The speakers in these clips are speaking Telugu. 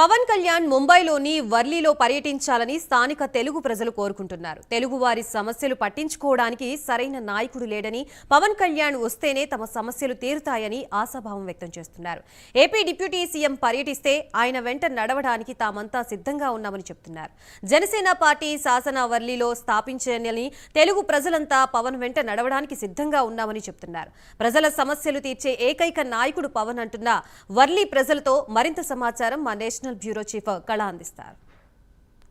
పవన్ కళ్యాణ్ ముంబైలోని వర్లీలో పర్యటించాలని స్థానిక తెలుగు ప్రజలు కోరుకుంటున్నారు. తెలుగువారి సమస్యలు పట్టించుకోవడానికి సరైన నాయకుడు లేడని పవన్ కళ్యాణ్ వస్తేనే తమ సమస్యలు తీరుతాయని ఆశాభావం వ్యక్తం చేస్తున్నారు. ఏపీ డిప్యూటీ సీఎం పర్యటిస్తే ఆయన వెంట నడవడానికి తామంతా సిద్ధంగా ఉన్నామని చెప్తున్నారు. జనసేన పార్టీ శాసన వర్లీలో స్థాపించని తెలుగు ప్రజలంతా పవన్ వెంట నడవడానికి సిద్ధంగా ఉన్నామని చెప్తున్నారు. ప్రజల సమస్యలు తీర్చే ఏకైక నాయకుడు పవన్ అంటున్న వర్లీ ప్రజలతో మరింత సమాచారం మా నేషనల్ బ్యూరో చీఫ్ కళ అందిస్తారు.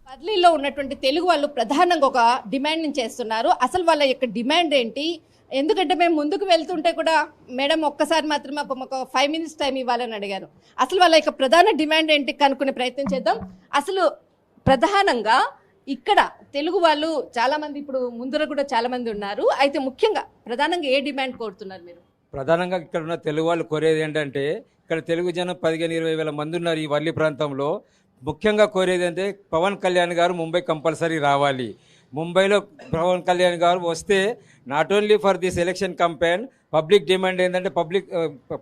బదిలీలో ఉన్నటువంటి తెలుగు వాళ్ళు ప్రధానంగా ఒక డిమాండ్ చేస్తున్నారు. అసలు వాళ్ళ యొక్క డిమాండ్ ఏంటి? ఎందుకంటే మేము ముందుకు వెళ్తుంటే కూడా మేడం ఒక్కసారి మాత్రమే మాకు ఒక ఫైవ్ మినిట్స్ టైం ఇవ్వాలని అడిగారు. అసలు వాళ్ళ యొక్క ప్రధాన డిమాండ్ ఏంటి కనుక్కునే ప్రయత్నం చేద్దాం. అసలు ప్రధానంగా ఇక్కడ తెలుగు వాళ్ళు చాలామంది ఇప్పుడు ముందర కూడా చాలామంది ఉన్నారు. అయితే ముఖ్యంగా ప్రధానంగా ఏ డిమాండ్ కోరుతున్నారు మీరు? ప్రధానంగా ఇక్కడ ఉన్న తెలుగు వాళ్ళు కోరేది ఏంటంటే ఇక్కడ తెలుగు జనం పదిహేను ఇరవై వేల మంది ఉన్నారు ఈ వల్లి ప్రాంతంలో. ముఖ్యంగా కోరేది అంటే పవన్ కళ్యాణ్ గారు ముంబై కంపల్సరీ రావాలి. ముంబైలో పవన్ కళ్యాణ్ గారు వస్తే not only for this election campaign public demand ఏంటంటే public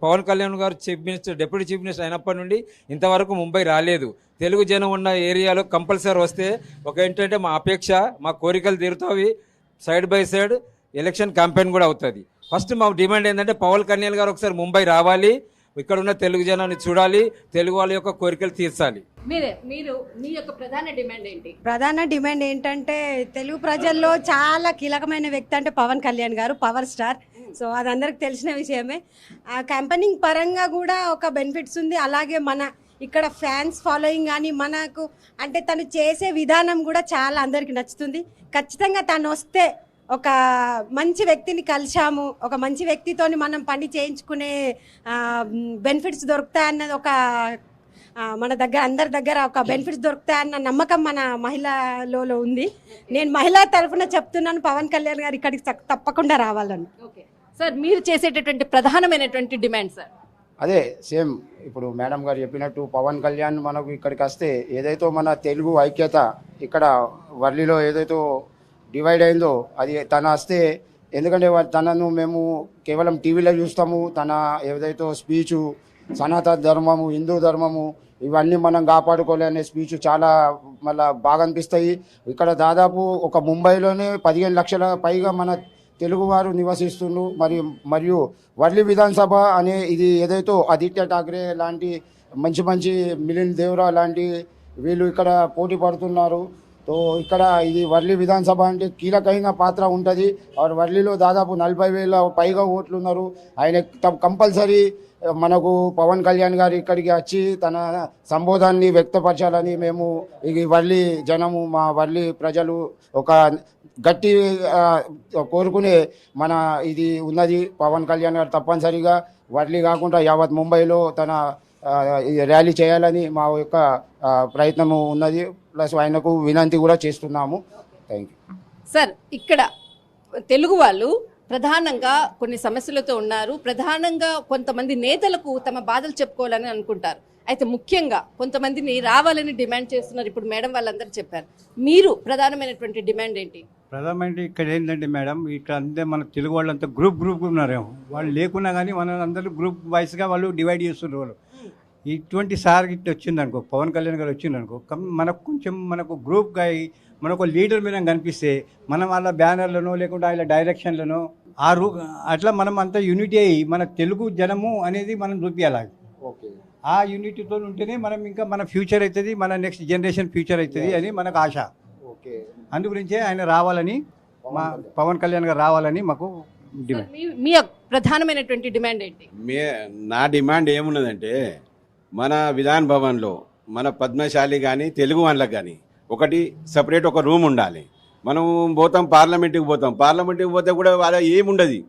Pawan Kalyan garu chief minister deputy chief minister అయినప్పటి నుండి ఇంతవరకు ముంబై రాలేదు. తెలుగు జనం ఉన్న ఏరియాలో కంపల్సరీ వస్తే ఒక ఏంటంటే మా అపేక్ష మా కోరికలు తీరుతావి side by side election campaign కూడా అవుతుంది. ఫస్ట్ మా డిమాండ్ ఏంటంటే పవన్ కళ్యాణ్ గారు ఒకసారి ముంబై రావాలి. ఇక్కడ ఉన్న తెలుగు జనాన్ని చూడాలి. తెలుగు వాళ్ళ యొక్క కోరికలు తీర్చాలి. మీరే మీరు మీ యొక్క ప్రధాన డిమాండ్ ఏంటి? ప్రధాన డిమాండ్ ఏంటంటే తెలుగు ప్రజల్లో చాలా కీలకమైన వ్యక్తి అంటే Pawan Kalyan garu power star. So అది అందరికి తెలిసిన విషయమే. ఆ క్యాంపెయినింగ్ పరంగా కూడా ఒక బెనిఫిట్స్ ఉంది. అలాగే మన ఇక్కడ ఫ్యాన్స్ ఫాలోయింగ్ కానీ మనకు అంటే తను చేసే విధానం కూడా చాలా అందరికి నచ్చుతుంది. ఖచ్చితంగా తను వస్తే ఒక మంచి వ్యక్తిని కలిశాము. ఒక మంచి వ్యక్తితోని మనం పని చేయించుకునే బెనిఫిట్స్ దొరుకుతాయన్నది ఒక మన దగ్గర అందరి దగ్గర ఒక బెనిఫిట్స్ దొరుకుతాయన్న నమ్మకం మన మహిళలలో ఉంది. నేను మహిళా తరఫున చెప్తున్నాను పవన్ కళ్యాణ్ గారు ఇక్కడికి తప్ప- తప్పకుండా రావాలని. ఓకే. సార్ మీరు చేసేటటువంటి ప్రధానమైనటువంటి డిమాండ్ సార్? అదే సేమ్ ఇప్పుడు మేడం గారు చెప్పినట్టు పవన్ కళ్యాణ్ మనకు ఇక్కడికి వస్తే ఏదైతే మన తెలుగు ఐక్యత ఇక్కడ వర్లీలో ఏదైతే డివైడ్ అయిందో అది తన వస్తే ఎందుకంటే తనను మేము కేవలం టీవీలో చూస్తాము. తన ఏదైతే స్పీచు సనాతన ధర్మము హిందూ ధర్మము ఇవన్నీ మనం కాపాడుకోలేనే స్పీచ్ చాలా మళ్ళా బాగా అనిపిస్తాయి. ఇక్కడ దాదాపు ఒక ముంబైలోనే పదిహేను లక్షల పైగా మన తెలుగువారు నివసిస్తుండ్రు. మరి మరియు వర్లి విధానసభ అనే ఇది ఏదైతే ఆదిత్య ఠాక్రే లాంటి మంచి మంచి మిలిన్ దేవరా లాంటి వీళ్ళు ఇక్కడ పోటీ పడుతున్నారు. సో ఇక్కడ ఇది వర్లి విధానసభ అంటే కీలకమైన పాత్ర ఉంటుంది. ఆ వర్లిలో దాదాపు నలభై వేల పైగా ఓట్లు ఉన్నారు. ఆయన కంపల్సరీ మనకు పవన్ కళ్యాణ్ గారు ఇక్కడికి వచ్చి తన సంబోధాన్ని వ్యక్తపరచాలని మేము ఈ వర్లి జనము మా వర్లి ప్రజలు ఒక గట్టి కోరుకునే మన ఇది ఉన్నది. పవన్ కళ్యాణ్ గారు తప్పనిసరిగా వర్లి కాకుండా యావత్ ముంబైలో తన ర్యాలీ చేయాలని మా యొక్క ప్రయత్నము ఉన్నది. ప్లస్ ఆయనకు వినంతి కూడా చేస్తున్నాము. థ్యాంక్ యూ సార్ ఇక్కడ తెలుగు వాళ్ళు ప్రధానంగా కొన్ని సమస్యలతో ఉన్నారు. ప్రధానంగా కొంతమంది నేతలకు తమ బాధలు చెప్పుకోవాలని అనుకుంటారు. అయితే ముఖ్యంగా కొంతమందిని రావాలని డిమాండ్ చేస్తున్నారు ఇప్పుడు మేడం వాళ్ళందరూ చెప్పారు. మీరు ప్రధానమైనటువంటి డిమాండ్ ఏంటి? ప్రధానమంత్రి ఇక్కడ ఏంటంటే మేడం ఇక్కడ అంతే మన తెలుగు వాళ్ళంతా గ్రూప్ గ్రూప్ ఉన్నారేమో. వాళ్ళు లేకున్నా కానీ మన అందరూ గ్రూప్ వైస్గా వాళ్ళు డివైడ్ చేస్తున్నారు వాళ్ళు. ఇటువంటి సార్ ఇట్లా వచ్చిందనుకో పవన్ కళ్యాణ్ గారు వచ్చిందనుకో కం- మనకు కొంచెం మనకు గ్రూప్గా అయ్యి మనకు లీడర్ మీద కనిపిస్తే మనం వాళ్ళ బ్యానర్లను లేకుంటే వాళ్ళ డైరెక్షన్లను ఆ రూ అట్లా మనం అంతా యూనిటీ అయ్యి మన తెలుగు జనము అనేది మనం చూపించాలి ఓకే. ఆ యూనిటీతో ఉంటేనే మనం ఇంకా మన ఫ్యూచర్ అవుతుంది మన నెక్స్ట్ జనరేషన్ ఫ్యూచర్ అవుతుంది అని మనకు ఆశ. ఓకే. అందు గురించే ఆయన రావాలని మా పవన్ కళ్యాణ్ గారు రావాలని మాకు డిమాండ్. మీ ప్రధానమైనటువంటి డిమాండ్ ఏంటి? మే నా డిమాండ్ ఏమున్నదంటే మన విధాన్ భవన్లో మన పద్మశాలి కానీ తెలుగు వాళ్ళకి కానీ ఒకటి సపరేట్ ఒక రూమ్ ఉండాలి. మనం పోతాం పార్లమెంట్కి పోతాం. పార్లమెంట్కి పోతే కూడా వాళ్ళ ఏముండదు?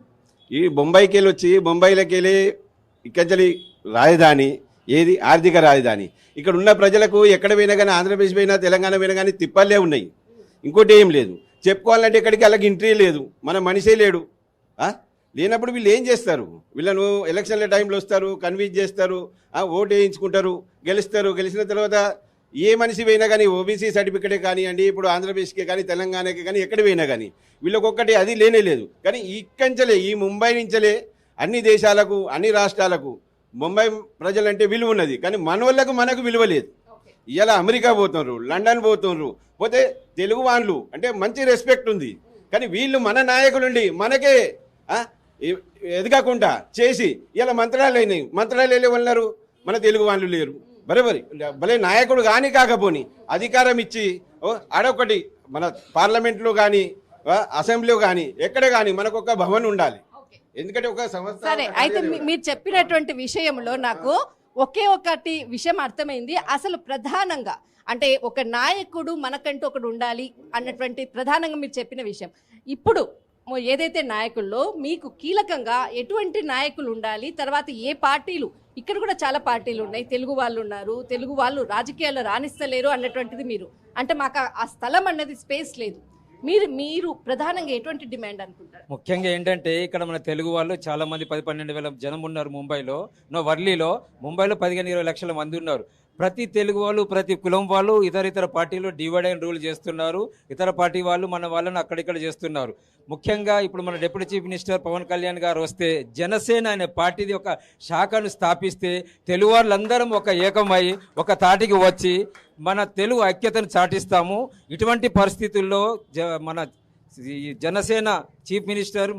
ఈ బొంబాయికి వెళ్ళి వచ్చి బొంబాయిలోకి వెళ్ళి ఇక్కడి రాజధాని ఏది? ఆర్థిక రాజధాని. ఇక్కడ ఉన్న ప్రజలకు ఎక్కడ పోయినా కానీ ఆంధ్రప్రదేశ్ పోయినా తెలంగాణ పోయినా కానీ తిప్పలే ఉన్నాయి. ఇంకోటి ఏం లేదు. చెప్పుకోవాలంటే ఇక్కడికి అలాగ ఎంట్రీ లేదు. మన మనిషే లేడు. లేనప్పుడు వీళ్ళు ఏం చేస్తారు? వీళ్ళను ఎలక్షన్ల టైంలో వస్తారు కన్విన్స్ చేస్తారు ఓటు వేయించుకుంటారు గెలుస్తారు. గెలిచిన తర్వాత ఏ మనిషి పోయినా కానీ ఓబీసీ సర్టిఫికేటే కానివ్వండి ఇప్పుడు ఆంధ్రప్రదేశ్కే కానీ తెలంగాణకి కానీ ఎక్కడ పోయినా కానీ వీళ్ళకొక్కటి అది లేనే లేదు. కానీ ఇక్కంచలే ఈ ముంబై నుంచలే అన్ని దేశాలకు అన్ని రాష్ట్రాలకు ముంబై ప్రజలంటే విలువ ఉన్నది. కానీ మన వాళ్ళకు మనకు విలువ లేదు. ఇవాళ అమెరికా పోతున్నారు లండన్ పోతున్నారు. పోతే తెలుగు వాళ్ళు అంటే మంచి రెస్పెక్ట్ ఉంది. కానీ వీళ్ళు మన నాయకులుండి మనకే ఎదగకుండా చేసి ఇలా మంత్రాలు అయినాయి మంత్రాలు వెళ్ళే ఉన్నారు మన తెలుగు వాళ్ళు లేరు. బరబరి. భలే నాయకుడు కానీ కాకపోని అధికారం ఇచ్చి ఓ ఆడొకటి మన పార్లమెంట్లో కానీ అసెంబ్లీలో కానీ ఎక్కడ కానీ మనకు ఒక భవన్ ఉండాలి. ఎందుకంటే ఒక సంస్థ సరే అయితే మీరు చెప్పినటువంటి విషయంలో నాకు ఒకే ఒకటి విషయం అర్థమైంది. అసలు ప్రధానంగా అంటే ఒక నాయకుడు మనకంటూ ఒకడు ఉండాలి అన్నటువంటి ప్రధానంగా మీరు చెప్పిన విషయం. ఇప్పుడు ఏదైతే నాయకుల్లో మీకు కీలకంగా ఎటువంటి నాయకులు ఉండాలి తర్వాత ఏ పార్టీలు ఇక్కడ కూడా చాలా పార్టీలు ఉన్నాయి తెలుగు వాళ్ళు ఉన్నారు తెలుగు వాళ్ళు రాజకీయాల్లో రాణిస్తలేరు అన్నటువంటిది మీరు. అంటే మాకు ఆ- స్థలం అన్నది స్పేస్ లేదు. మీరు మీరు ప్రధానంగా ఎటువంటి డిమాండ్ అనుకుంటారు? ముఖ్యంగా ఏంటంటే ఇక్కడ మన తెలుగు వాళ్ళు చాలా మంది పది పన్నెండు వేల జనం ఉన్నారు ముంబైలో. నో వర్లీలో. ముంబైలో పదిహేను ఇరవై లక్షల మంది ఉన్నారు. ప్రతి తెలుగు వాళ్ళు ప్రతి కులం వాళ్ళు ఇతర ఇతర పార్టీలు డివైడ్ అండ్ రూల్ చేస్తున్నారు. ఇతర పార్టీ వాళ్ళు మన వాళ్ళని అక్కడిక్కడ చేస్తున్నారు. ముఖ్యంగా ఇప్పుడు మన deputy chief minister Pawan Kalyan garu వస్తే జనసేన అనే పార్టీది ఒక శాఖను స్థాపిస్తే తెలుగు వాళ్ళందరం ఒక ఏకమై ఒక తాటికి వచ్చి మన తెలుగు ఐక్యతను చాటిస్తాము. ఇటువంటి పరిస్థితుల్లో జ మన Janasena chief minister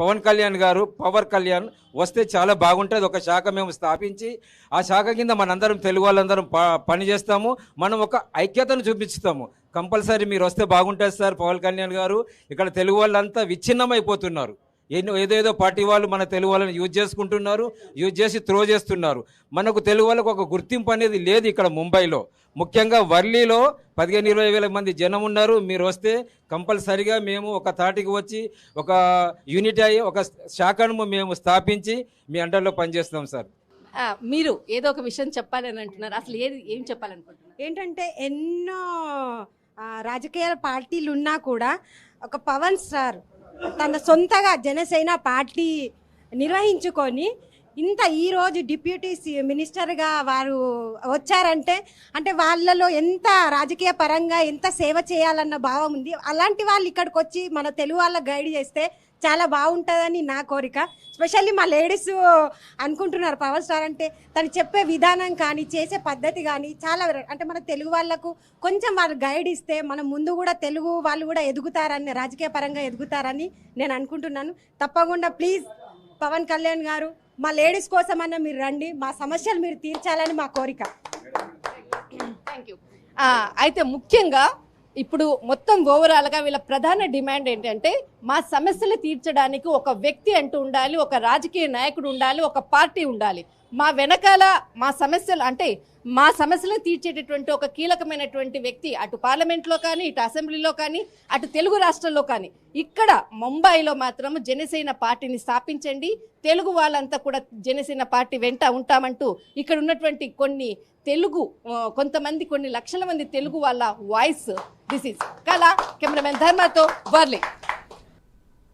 Pawan Kalyan garu power Kalyan వస్తే చాలా బాగుంటుంది. ఒక శాఖ మేము స్థాపించి ఆ శాఖ కింద మనందరం తెలుగు వాళ్ళందరం ప- పని చేస్తాము. మనం ఒక ఐక్యతను చూపిస్తాము. కంపల్సరీ మీరు వస్తే బాగుంటుంది సార్ పవన్ కళ్యాణ్ గారు. ఇక్కడ తెలుగు వాళ్ళంతా విచ్ఛిన్నమైపోతున్నారు. ఎన్నో ఏదేదో పార్టీ వాళ్ళు మన తెలుగు వాళ్ళని యూజ్ చేసుకుంటున్నారు యూజ్ చేసి త్రో చేస్తున్నారు. మనకు తెలుగు వాళ్ళకు ఒక గుర్తింపు అనేది లేదు ఇక్కడ ముంబైలో. ముఖ్యంగా వర్లీలో పదిహేను ఇరవై వేల మంది జనం ఉన్నారు. మీరు వస్తే కంపల్సరిగా మేము ఒక తాటికి వచ్చి ఒక యూనిట్ అయ్యి ఒక శాఖను మేము స్థాపించి మీ అండర్లో పనిచేస్తాం సార్. మీరు ఏదో ఒక విషయం చెప్పాలని అంటున్నారు. అసలు ఏది ఏం చెప్పాలనుకుంటున్నారు? ఏంటంటే ఎన్నో రాజకీయ పార్టీలు ఉన్నా కూడా ఒక పవన్ స్టార్ తన సొంతగా జనసేన పార్టీ నిర్వహించుకొని ఇంత ఈరోజు డిప్యూటీ మినిస్టర్గా వారు వచ్చారంటే అంటే వాళ్ళలో ఎంత రాజకీయ పరంగా ఎంత సేవ చేయాలన్న భావం ఉంది. అలాంటి వాళ్ళు ఇక్కడికి వచ్చి మన తెలుగు వాళ్ళకి గైడ్ చేస్తే చాలా బాగుంటుందని నా కోరిక. స్పెషల్లీ మా లేడీస్ అనుకుంటున్నారు పవర్ స్టార్ అంటే తను చెప్పే విధానం కానీ చేసే పద్ధతి కానీ చాలా అంటే మన తెలుగు వాళ్ళకు కొంచెం వాళ్ళు గైడ్ ఇస్తే మనం ముందు కూడా తెలుగు వాళ్ళు కూడా ఎదుగుతారని రాజకీయ పరంగా ఎదుగుతారని నేను అనుకుంటున్నాను. తప్పకుండా ప్లీజ్ పవన్ కళ్యాణ్ గారు మా లేడీస్ కోసమన్నా మీరు రండి మా సమస్యలు మీరు తీర్చాలని మా కోరిక. థ్యాంక్ యూ ah, అయితే ముఖ్యంగా ఇప్పుడు మొత్తం ఓవరాల్గా వీళ్ళ ప్రధాన డిమాండ్ ఏంటంటే మా సమస్యలు తీర్చడానికి ఒక వ్యక్తి అంటూ ఉండాలి ఒక రాజకీయ నాయకుడు ఉండాలి ఒక పార్టీ ఉండాలి. మా వెనకాల మా సమస్యలు అంటే మా సమస్యలను తీర్చేటటువంటి ఒక కీలకమైనటువంటి వ్యక్తి అటు పార్లమెంట్లో కానీ ఇటు అసెంబ్లీలో కానీ అటు తెలుగు రాష్ట్రాల్లో కానీ. ఇక్కడ ముంబైలో మాత్రం జనసేన పార్టీని స్థాపించండి. తెలుగు వాళ్ళంతా కూడా జనసేన పార్టీ వెంట ఉంటామంటూ ఇక్కడ ఉన్నటువంటి కొన్ని తెలుగు కొంతమంది కొన్ని లక్షల మంది తెలుగు వాళ్ళ వాయిస్. దిస్ ఇస్ కళ కెమెరామెన్ ధర్మతో వర్లే.